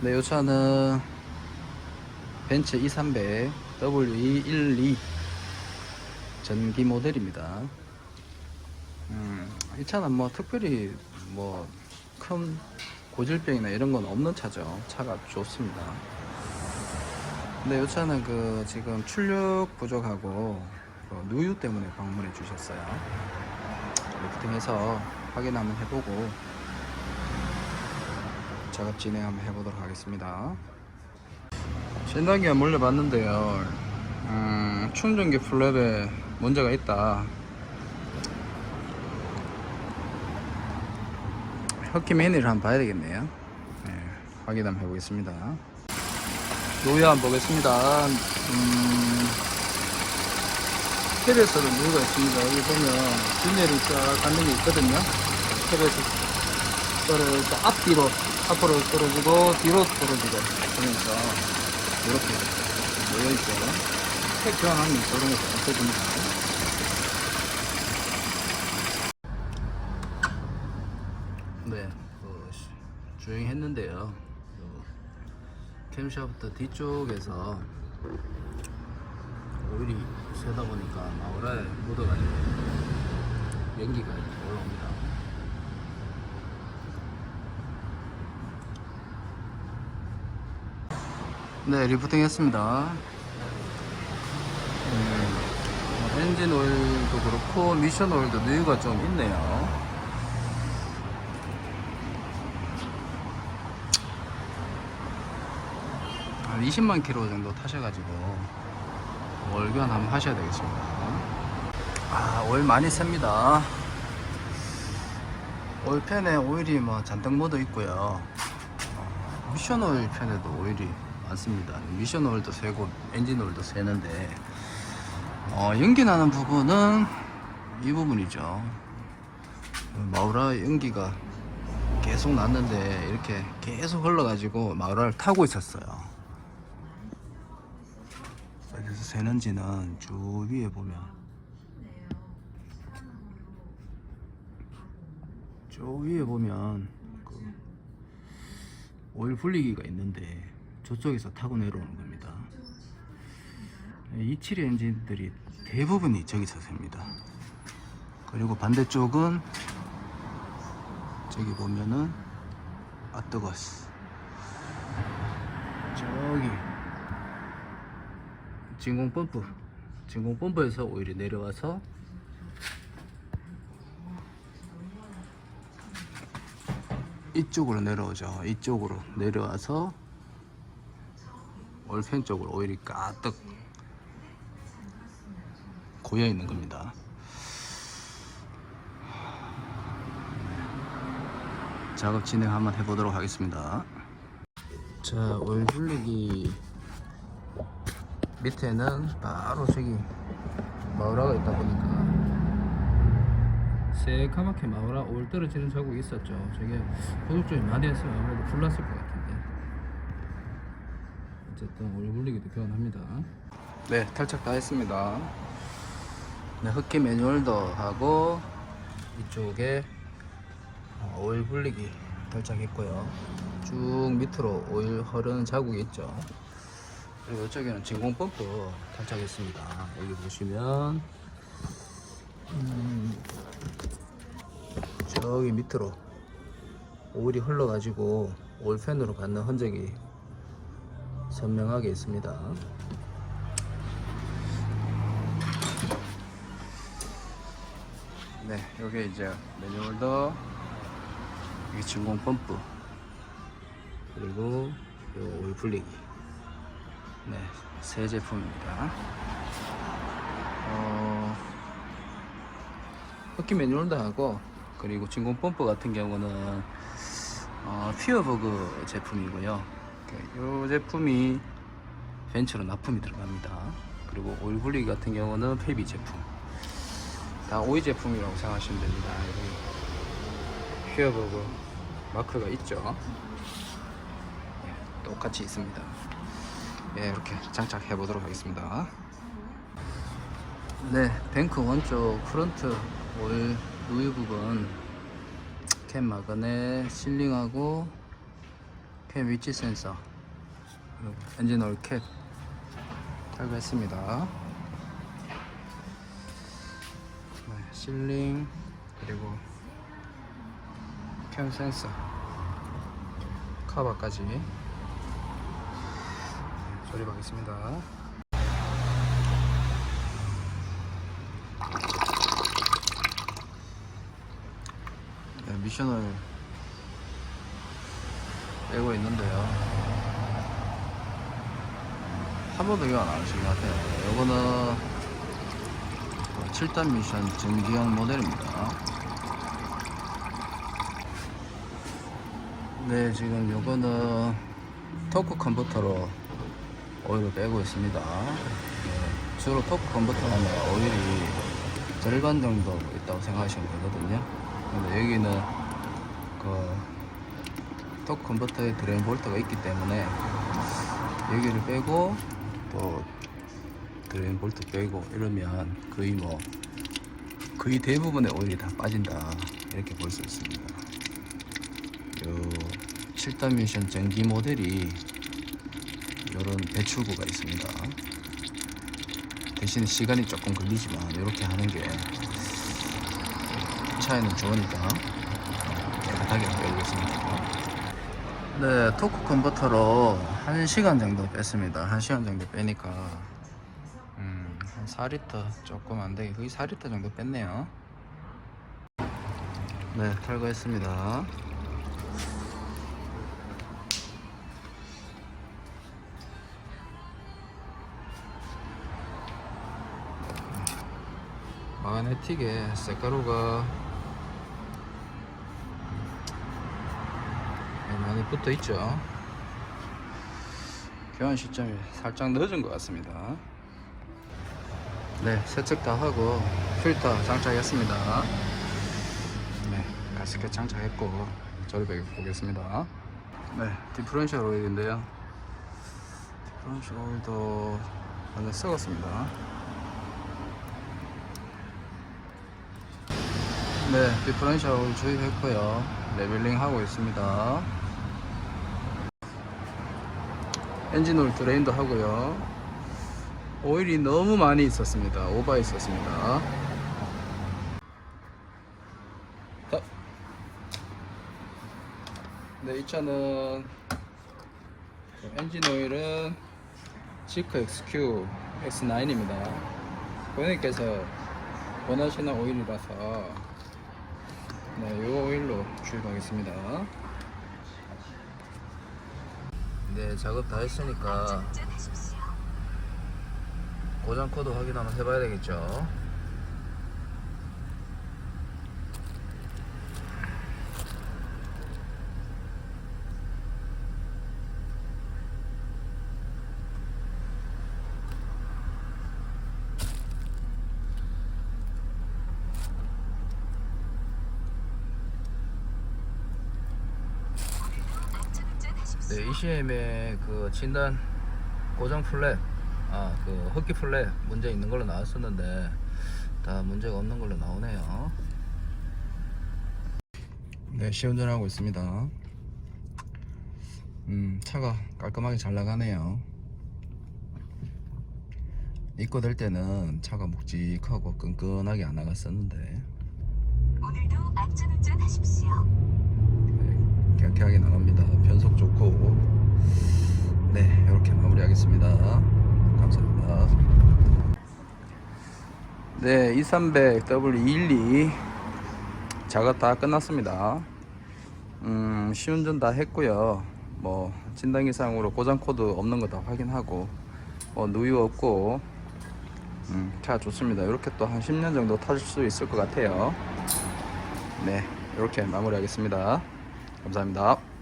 네, 이 차는 벤츠 230 W212 전기 모델입니다. 음, 이 차는 뭐 특별히 뭐 큰 고질병이나 이런 건 없는 차죠. 차가 좋습니다. 근데 이 차는 그 지금 출력 부족하고 그 누유 때문에 방문해 주셨어요. 리프팅해서 확인 한번 해보고 작업 진행 한번 해보도록 하겠습니다. 신단기가 몰려봤는데요. 음, 충전기 플랩에 문제가 있다. 흡기 매니를 한번 봐야 되겠네요. 네, 확인 한번 해보겠습니다. 노유 한번 보겠습니다. 음, 탭에서도 누유가 있습니다. 여기 보면 균열이 쫙 갖는 게 있거든요. 탭에서 이거를 또 앞뒤로 앞으로 떨어지고 뒤로 떨어지고 그러면서 이렇게 모여있죠. 탭 교환하면 저런 것도 없어집니다. 네, 그 시- 주행했는데요. 그 캠샤프트 뒤쪽에서 오일이 새다 보니까 마우라에 묻어가지고 연기가 올라옵니다. 네, 리프팅 했습니다. 음, 어, 엔진 오일도 그렇고 미션 오일도 누유가 좀 있네요. 한 20만 킬로 정도 타셔가지고 월교환 한번 하셔야 되겠습니다. 아, 오일 많이 셉니다. 오일 팬에 오일이 뭐 잔뜩 묻어 있고요. 어, 미션 오일 팬에도 오일이 많습니다. 미션 오일도 새고 엔진 오일도 새는데 어, 연기 나는 부분은 이 부분이죠. 마우라 연기가 계속 났는데 이렇게 계속 흘러가지고 마우라를 타고 있었어요. 그래서 새는지는 쭉 위에 보면 저 위에 보면 그 오일 분리기가 있는데 저쪽에서 타고 내려오는 겁니다. 27 엔진들이 대부분이 저기서 셉니다. 그리고 반대쪽은 저기 보면은 아 뜨거웠어. 저기 진공 펌프 진공 펌프에서 오일이 내려와서 이쪽으로 내려오죠 이쪽으로 내려와서 올펜 쪽으로 오일이 가득 고여 있는 겁니다 작업 진행 한번 해보도록 하겠습니다 자 오일 분리기 밑에는 바로 저기 마우라가 있다 보니까 새카맣게 마우라 올 떨어지는 자국이 있었죠. 저게 고속점이 많이 했으면 아무래도 불났을 것 같은데. 어쨌든 오일 분리기도 교환합니다. 네, 탈착 다 했습니다. 네, 흡기 매뉴얼도 하고 이쪽에 어, 오일 분리기 탈착했고요. 쭉 밑으로 오일 흐르는 자국이 있죠. 그리고 이쪽에는 진공 펌프 탈착했습니다. 여기 보시면 음, 저기 밑으로 오일이 흘러가지고 오일팬으로 받는 흔적이 선명하게 있습니다. 네, 여기 이제 매뉴얼더, 여기 진공 펌프, 그리고 요 오일 분리기. 네, 새 제품입니다. 어, 흡기 매뉴얼도 하고 그리고 진공 펌프 같은 경우는 어, 피어버그 제품이고요. 이 제품이 벤처로 납품이 들어갑니다. 그리고 분리기 같은 경우는 페비 제품. 다 오이 제품이라고 생각하시면 됩니다. 여기 피어버그 마크가 있죠. 예, 똑같이 있습니다. 예, 이렇게 장착해 보도록 하겠습니다. 네, 뱅크 원쪽 프론트 오일 누유 부분 캔 마그네 실링하고 캠 위치 센서. 엔진 오일 캡. 탈거했습니다. 네, 실링 그리고 캠 센서. 카바까지. 네, 조립하겠습니다. 네, 미션을 빼고 있는데요. 한 번도 교환 안 하신 것 같아요. 요거는 7단 미션 전기형 모델입니다. 네, 지금 요거는 토크 컨버터로 오일을 빼고 있습니다. 네, 주로 토크 컨버터 하면 오일이 절반 정도 있다고 생각하시면 되거든요. 근데 여기는 그 토크 컨버터에 드레인 볼트가 있기 때문에 여기를 빼고 또 드레인 볼트 빼고 이러면 거의 뭐 거의 대부분의 오일이 다 빠진다 이렇게 볼 수 있습니다. 요 7단 미션 전기 모델이 이런 배출구가 있습니다. 대신 시간이 조금 걸리지만 이렇게 하는 게 차에는 좋으니까 깨끗하게 빼고 있습니다. 네, 토크 컨버터로 1시간 정도 뺐습니다. 1시간 정도 빼니까 음, 한 4리터 조금 안 되게 거의 4리터 정도 뺐네요. 네, 탈거했습니다. 마그네틱에 쇳가루가 많이 붙어 있죠. 교환 시점이 살짝 늦은 것 같습니다. 네, 세척 다 하고 필터 장착했습니다. 네, 가스켓 장착했고 조립해 보겠습니다. 네, 디프런셜 오일인데요. 디프런셜 오일도 완전 썩었습니다. 네, 디퍼런셜 오일 주입했고요. 레벨링 하고 있습니다. 엔진 오일 드레인도 하고요. 오일이 너무 많이 있었습니다. 오버 있었습니다. 자. 네, 이 차는 그 엔진 오일은 지크 XQ X9입니다. 고객님께서 원하시는 오일이라서 네, 이 오일로 주입하겠습니다. 네, 작업 다 했으니까 고장 코드 확인 한번 해봐야 되겠죠. 네, ECM의 그 진단 고정 플랫, 아, 그 흡기 플랫 문제 있는 걸로 나왔었는데 다 문제가 없는 걸로 나오네요. 네, 시운전하고 있습니다. 음, 차가 깔끔하게 잘 나가네요. 입고 될 때는 차가 묵직하고 끈끈하게 안 나갔었는데 오늘도 안전운전 하십시오. 네, 경쾌하게 나갑니다. 변속 좋고. 네, 이렇게 마무리하겠습니다. 감사합니다. 네, 2300 W12 작업 다 끝났습니다. 음, 시운전 다 했고요. 뭐 진단기상으로 고장 코드 없는 거 다 확인하고 뭐 누유 없고 음, 차 좋습니다. 이렇게 또 한 10년 정도 타실 수 있을 것 같아요. 네, 이렇게 마무리하겠습니다. 감사합니다.